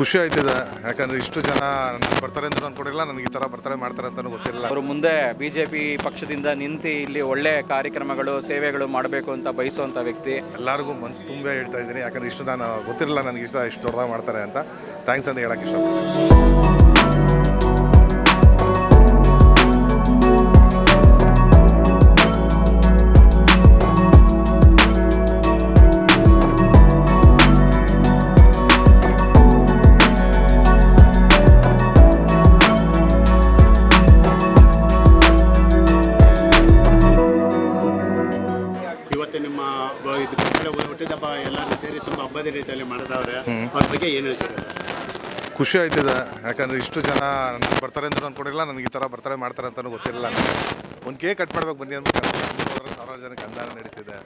ಖುಷಿ ಆಯ್ತಿದೆ. ಯಾಕಂದ್ರೆ ಇಷ್ಟು ಜನ ನನಗೆ ಬರ್ತಾರೆ ಅಂತ ಅಂದ್ಕೊಂಡಿಲ್ಲ ನನಗೆ ಈ ಥರ ಬರ್ತಾರೆ ಮಾಡ್ತಾರೆ ಅಂತಲೂ ಗೊತ್ತಿರಲಿಲ್ಲ. ಅವರು ಮುಂದೆ ಬಿ ಜೆ ಪಿ ಪಕ್ಷದಿಂದ ನಿಂತು ಇಲ್ಲಿ ಒಳ್ಳೆ ಕಾರ್ಯಕ್ರಮಗಳು ಸೇವೆಗಳು ಮಾಡಬೇಕು ಅಂತ ಬಯಸುವಂಥ ವ್ಯಕ್ತಿ. ಎಲ್ಲರಿಗೂ ಮನ್ಸು ತುಂಬ ಹೇಳ್ತಾ ಇದ್ದೀನಿ. ಯಾಕಂದ್ರೆ ಇಷ್ಟು ನಾನು ಗೊತ್ತಿರಲಿಲ್ಲ ನನಗೆ ಇಷ್ಟ ಇಷ್ಟು ದೊಡ್ಡದಾಗ ಮಾಡ್ತಾರೆ ಅಂತ. ಥ್ಯಾಂಕ್ಸ್ ಅಂತ ಹೇಳಕ್ಕೆ ಇಷ್ಟಪಡ್ತೀನಿ. ಇವತ್ತು ನಿಮ್ಮ ಇದು ಮಕ್ಕಳ ಹುಟ್ಟಿದಬ್ಬ ಎಲ್ಲರೂ ಸೇರಿ ತುಂಬ ಹಬ್ಬದ ರೀತಿಯಲ್ಲಿ ಮಾಡಿದವ್ರೆ. ಅವ್ರ ಬಗ್ಗೆ ಏನು ಹೇಳ್ತೀರಾ? ಖುಷಿ ಆಯ್ತಿದೆ. ಯಾಕಂದ್ರೆ ಇಷ್ಟು ಜನ ನನಗೆ ಬರ್ತಾರೆ ಅಂತ ಅಂದ್ಕೊಂಡಿಲ್ಲ ನನಗೆ ಈ ಥರ ಬರ್ತಾರೆ ಮಾಡ್ತಾರೆ ಅಂತಲೂ ಗೊತ್ತಿರಲಿಲ್ಲ ಒಂದು ಕೇಕ್ ಕಟ್ ಮಾಡ್ಬೇಕು ಬನ್ನಿ ಅಂತ ಸಾವಿರಾರು ಜನಕ್ಕೆ ಅಂದಾನ ನಡೀತಿದೆ.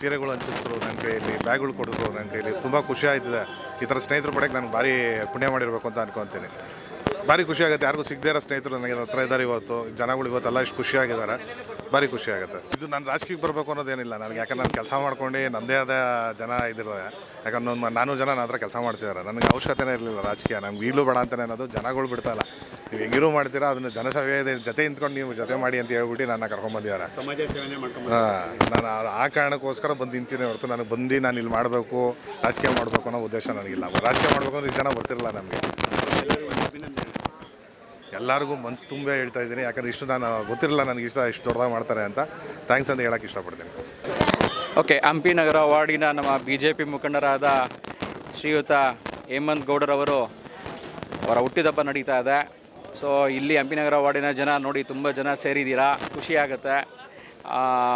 ಸೀರೆಗಳು ಹಂಚಿಸಿದ್ರು ನನ್ನ ಕೈಯಲ್ಲಿ ಬ್ಯಾಗ್ಗಳು ಕೊಡಿದ್ರು ನನ್ನ ಕೈಯಲ್ಲಿ. ತುಂಬ ಖುಷಿ ಆಯ್ತಿದೆ. ಈ ಥರ ಸ್ನೇಹಿತರು ಪಡೆಯಕ್ಕೆ ನನಗೆ ಭಾರಿ ಪುಣ್ಯ ಮಾಡಿರಬೇಕು ಅಂತ ಅನ್ಕೊತೀನಿ. ಭಾರಿ ಖುಷಿ ಆಗುತ್ತೆ. ಯಾರಿಗೂ ಸಿಗದೇ ಇರೋ ಸ್ನೇಹಿತರು ನನಗೆ ಹತ್ರ ಇದ್ದಾರೆ ಇವತ್ತು. ಜನಗಳು ಇವತ್ತೆಲ್ಲ ಇಷ್ಟು ಖುಷಿಯಾಗಿದ್ದಾರೆ. ಭಾರಿ ಖುಷಿ ಆಗುತ್ತೆ. ಇದು ನಾನು ರಾಜಕೀಯಕ್ಕೆ ಬರಬೇಕು ಅನ್ನೋದೇನಿಲ್ಲ. ನನಗೆ ಯಾಕಂದ್ರೆ ನಾನು ಕೆಲಸ ಮಾಡ್ಕೊಂಡು ನಮ್ಮದೇ ಆದ ಜನ ಇದ್ರೆ ಯಾಕಂದ್ರೆ ನಾನು ಜನ ನನ್ನ ಹತ್ರ ಕೆಲಸ ಮಾಡ್ತಿದ್ದಾರೆ. ನನಗೆ ಅವಶ್ಯಕತೆನೇ ಇರಲಿಲ್ಲ ರಾಜಕೀಯ. ನಮ್ಗೆ ಈಗಲೂ ಬೇಡ ಅಂತಲೇ ಅನ್ನೋದು ಜನಗಳು ಬಿಡ್ತಾ ಇಲ್ಲ. ನೀವು ಹೆಂಗಿರೂ ಮಾಡ್ತೀರಾ ಅದನ್ನು ಜನಸೇವೆ ಜೊತೆ ನಿಂತ್ಕೊಂಡು ನೀವು ಜೊತೆ ಮಾಡಿ ಅಂತ ಹೇಳ್ಬಿಟ್ಟು ನನ್ನ ಕರ್ಕೊಂಬಂದಿದ್ದಾರೆ ಮಾಡ್ಕೊಂಡು ನಾನು ಆ- ಆ ಕಾರಣಕ್ಕೋಸ್ಕರ ಬಂದು ನಿಂತೀನಿ ಹೊರತು ನನಗೆ ಬಂದು ನಾನು ಇಲ್ಲಿ ಮಾಡಬೇಕು ರಾಜಕೀಯ ಮಾಡಬೇಕು ಅನ್ನೋ ಉದ್ದೇಶ ನನಗಿಲ್ಲ. ರಾಜಕೀಯ ಮಾಡಬೇಕು ಅಂದ್ರೆ ಈ ಜನ ಬರ್ತಿರಲ್ಲ ನಮಗೆ. ಎಲ್ಲರಿಗೂ ಮನ್ಸು ತುಂಬೇ ಹೇಳ್ತಾ ಇದ್ದೀನಿ. ಯಾಕಂದ್ರೆ ಇಷ್ಟು ನಾನು ಗೊತ್ತಿರಲ್ಲ ನನಗೆ ಇಷ್ಟ ಇಷ್ಟು ದೊಡ್ಡದಾಗ ಮಾಡ್ತಾರೆ ಅಂತ. ಥ್ಯಾಂಕ್ಸ್ ಅಂತ ಹೇಳಕ್ಕೆ ಇಷ್ಟಪಡ್ತೀನಿ. ಓಕೆ ಹಂಪಿ ನಗರ ವಾರ್ಡಿನ ನಮ್ಮ ಬಿ ಜೆ ಪಿ ಮುಖಂಡರಾದ ಶ್ರೀಯುತ ಹೇಮಂತ್ ಗೌಡರವರು ಅವರ ಹುಟ್ಟಿದಬ್ಬ ನಡೀತಾ ಇದೆ. ಸೊ ಇಲ್ಲಿ ಹಂಪಿ ನಗರ ವಾರ್ಡಿನ ಜನ ನೋಡಿ ತುಂಬ ಜನ ಸೇರಿದ್ದೀರಾ ಖುಷಿ ಆಗುತ್ತೆ.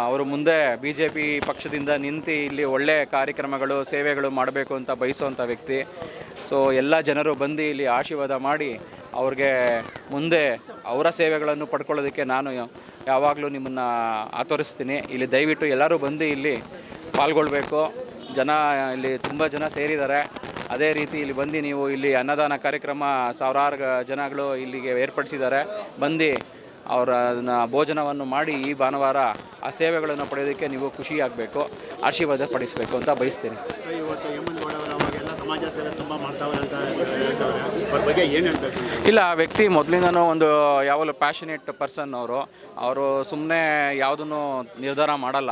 ಅವರು ಮುಂದೆ ಬಿ ಜೆ ಪಿ ಪಕ್ಷದಿಂದ ನಿಂತು ಇಲ್ಲಿ ಒಳ್ಳೆ ಕಾರ್ಯಕ್ರಮಗಳು, ಸೇವೆಗಳು ಮಾಡಬೇಕು ಅಂತ ಬಯಸುವಂಥ ವ್ಯಕ್ತಿ. ಸೊ ಎಲ್ಲ ಜನರು ಬಂದು ಇಲ್ಲಿ ಆಶೀರ್ವಾದ ಮಾಡಿ ಅವ್ರಿಗೆ ಮುಂದೆ ಅವರ ಸೇವೆಗಳನ್ನು ಪಡ್ಕೊಳ್ಳೋದಕ್ಕೆ ನಾನು ಯಾವಾಗಲೂ ನಿಮ್ಮನ್ನು ಆತೋರಿಸ್ತೀನಿ. ಇಲ್ಲಿ ದಯವಿಟ್ಟು ಎಲ್ಲರೂ ಬಂದು ಇಲ್ಲಿ ಪಾಲ್ಗೊಳ್ಬೇಕು. ಜನ ಇಲ್ಲಿ ತುಂಬ ಜನ ಸೇರಿದ್ದಾರೆ. ಅದೇ ರೀತಿ ಇಲ್ಲಿ ಬಂದು ನೀವು ಇಲ್ಲಿ ಅನ್ನದಾನ ಕಾರ್ಯಕ್ರಮ ಸಾವಿರಾರು ಜನಗಳು ಇಲ್ಲಿಗೆ ಏರ್ಪಡಿಸಿದ್ದಾರೆ. ಬಂದು ಅವರ ಭೋಜನವನ್ನು ಮಾಡಿ ಈ ಭಾನುವಾರ ಆ ಸೇವೆಗಳನ್ನು ಪಡೆಯೋದಕ್ಕೆ ನೀವು ಖುಷಿಯಾಗಬೇಕು, ಆಶೀರ್ವಾದ ಪಡಿಸಬೇಕು ಅಂತ ಬಯಸ್ತೀನಿ. ಬಗ್ಗೆ ಏನು ಹೇಳ್ಬೇಕು? ಇಲ್ಲ, ಆ ವ್ಯಕ್ತಿ ಮೊದಲಿಂದನೂ ಒಂದು, ಯಾವಾಗಲೂ ಪ್ಯಾಷನೇಟ್ ಪರ್ಸನ್ ಅವರು. ಅವರು ಸುಮ್ಮನೆ ಯಾವುದನ್ನು ನಿರ್ಧಾರ ಮಾಡಲ್ಲ.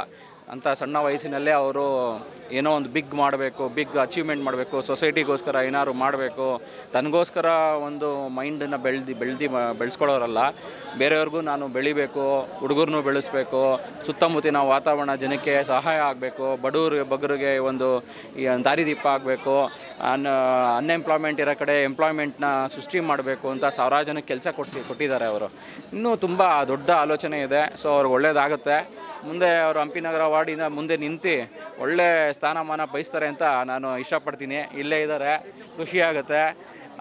ಅಂತ ಸಣ್ಣ ವಯಸ್ಸಿನಲ್ಲೇ ಅವರು ಏನೋ ಒಂದು ಬಿಗ್ ಮಾಡಬೇಕು ಬಿಗ್ ಅಚೀವ್ಮೆಂಟ್ ಮಾಡಬೇಕು ಸೊಸೈಟಿಗೋಸ್ಕರ ಏನಾದ್ರು ಮಾಡಬೇಕು. ತನಗೋಸ್ಕರ ಒಂದು ಮೈಂಡನ್ನು ಬೆಳ್ದು ಬೆಳ್ದು ಬೆಳೆಸ್ಕೊಳ್ಳೋರಲ್ಲ. ಬೇರೆಯವ್ರಿಗೂ ನಾನು ಬೆಳಿಬೇಕು ಹುಡುಗರನ್ನು ಬೆಳೆಸ್ಬೇಕು, ಸುತ್ತಮುತ್ತಿನ ವಾತಾವರಣ, ಜನಕ್ಕೆ ಸಹಾಯ ಆಗಬೇಕು, ಬಡವರು, ಬಗ್ಗರಿಗೆ ಒಂದು ದಾರಿದೀಪ ಆಗಬೇಕು. ಅನ್ ಅನ್ಎಂಪ್ಲಾಯ್ಮೆಂಟ್ ಇರೋ ಕಡೆ ಎಂಪ್ಲಾಯ್ಮೆಂಟ್ನ ಸೃಷ್ಟಿ ಮಾಡಬೇಕು ಅಂತ ಸಾವಿರಾರು ಜನಕ್ಕೆ ಕೆಲಸ ಕೊಡಿಸಿ ಕೊಟ್ಟಿದ್ದಾರೆ ಅವರು. ಇನ್ನೂ ತುಂಬ ದೊಡ್ಡ ಆಲೋಚನೆ ಇದೆ. ಸೊ ಅವ್ರಿಗೆ ಒಳ್ಳೇದಾಗುತ್ತೆ. ಮುಂದೆ ಅವರು ಹಂಪಿನಗರ ವಾರ್ಡಿಂದ ಮುಂದೆ ನಿಂತು ಒಳ್ಳೆ ಸ್ಥಾನಮಾನ ಬಯಸ್ತಾರೆ ಅಂತ ನಾನು ಇಷ್ಟಪಡ್ತೀನಿ. ಇಲ್ಲೇ ಇದ್ದಾರೆ ಖುಷಿಯಾಗುತ್ತೆ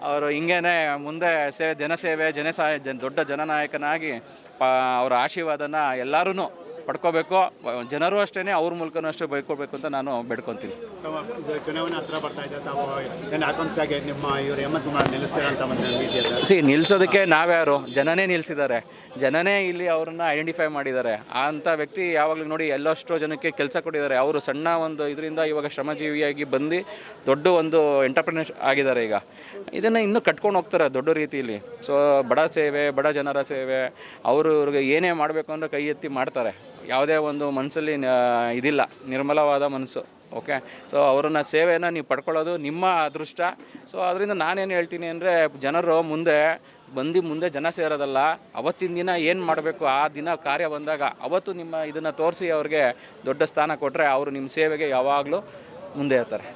ಅವರು ಹಿಂಗೇ ಮುಂದೆ ಸೇ, ಜನಸೇವೆ ಜನಸ ಜನ, ದೊಡ್ಡ ಜನನಾಯಕನಾಗಿ, ಪ, ಅವರ ಆಶೀರ್ವಾದನ ಎಲ್ಲರೂ ಪಡ್ಕೋಬೇಕು. ಜನರು ಅಷ್ಟೇ ಅವ್ರ ಮೂಲಕನೂ ಅಷ್ಟೇ ಬೈಕೊಳ್ಬೇಕು ಅಂತ ನಾನು ಬೇಡ್ಕೊತೀನಿ. ಸಿ ನಿಲ್ಸೋದಕ್ಕೆ ನಾವ್ಯಾರು? ಜನನೇ ನಿಲ್ಸಿದ್ದಾರೆ. ಜನನೇ ಇಲ್ಲಿ ಅವ್ರನ್ನ ಐಡೆಂಟಿಫೈ ಮಾಡಿದ್ದಾರೆ. ಅಂಥ ವ್ಯಕ್ತಿ ಯಾವಾಗಲೂ ನೋಡಿ ಎಲ್ಲಷ್ಟೋ ಜನಕ್ಕೆ ಕೆಲಸ ಕೊಟ್ಟಿದ್ದಾರೆ. ಅವರು ಸಣ್ಣ ಒಂದು ಇದರಿಂದ ಇವಾಗ ಶ್ರಮಜೀವಿಯಾಗಿ ಬಂದು ದೊಡ್ಡ ಒಂದು ಎಂಟರ್ಪ್ರಿನರ್ ಆಗಿದ್ದಾರೆ ಈಗ. ಇದನ್ನು ಇನ್ನೂ ಕಟ್ಕೊಂಡು ಹೋಗ್ತಾರೆ ದೊಡ್ಡ ರೀತಿಯಲ್ಲಿ ಸೊ ಬಡ ಸೇವೆ ಬಡ ಜನರ ಸೇವೆ ಅವರು ಇವ್ರಿಗೆ ಏನೇ ಮಾಡಬೇಕು ಅಂದರೆ ಕೈ ಎತ್ತಿ ಮಾಡ್ತಾರೆ. ಯಾವುದೇ ಒಂದು ಮನಸ್ಸಲ್ಲಿ ಇದಿಲ್ಲ. ನಿರ್ಮಲವಾದ ಮನಸ್ಸು. ಓಕೆ ಸೊ ಅವರನ್ನ ಸೇವೆಯನ್ನು ನೀವು ಪಡ್ಕೊಳ್ಳೋದು ನಿಮ್ಮ ಅದೃಷ್ಟ. ಸೊ ಅದರಿಂದ ನಾನೇನು ಹೇಳ್ತೀನಿ ಅಂದರೆ, ಜನರು ಮುಂದೆ, ಬಂದು ಮುಂದೆ ಜನ ಸೇರೋದಲ್ಲ. ಅವತ್ತಿನ ದಿನ ಏನು ಮಾಡಬೇಕು? ಆ ದಿನ ಕಾರ್ಯ ಬಂದಾಗ ಅವತ್ತು ನಿಮ್ಮ ಇದನ್ನು ತೋರಿಸಿ ಅವ್ರಿಗೆ ದೊಡ್ಡ ಸ್ಥಾನ ಕೊಟ್ಟರೆ ಅವರು ನಿಮ್ಮ ಸೇವೆಗೆ ಯಾವಾಗಲೂ ಮುಂದೆ ಇರ್ತಾರೆ.